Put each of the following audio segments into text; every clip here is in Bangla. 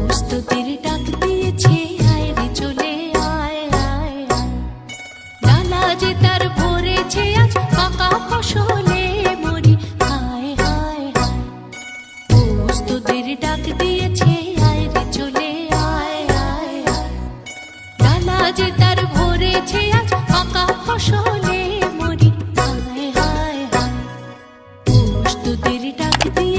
প্রস্তুতির ডাক দিয়েছে আয় রে চলে আয় আয় আয় ডালা যে তার ভরেছে আজ, পাকা যে তার ভরেছে ফসলে মরি। হায় হায় হায় প্রস্তুতির ডাক দিয়েছে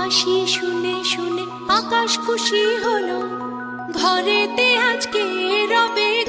বাঁশি শুনে শুনে আকাশ খুশি হলো। ঘরেতে আজকে রবে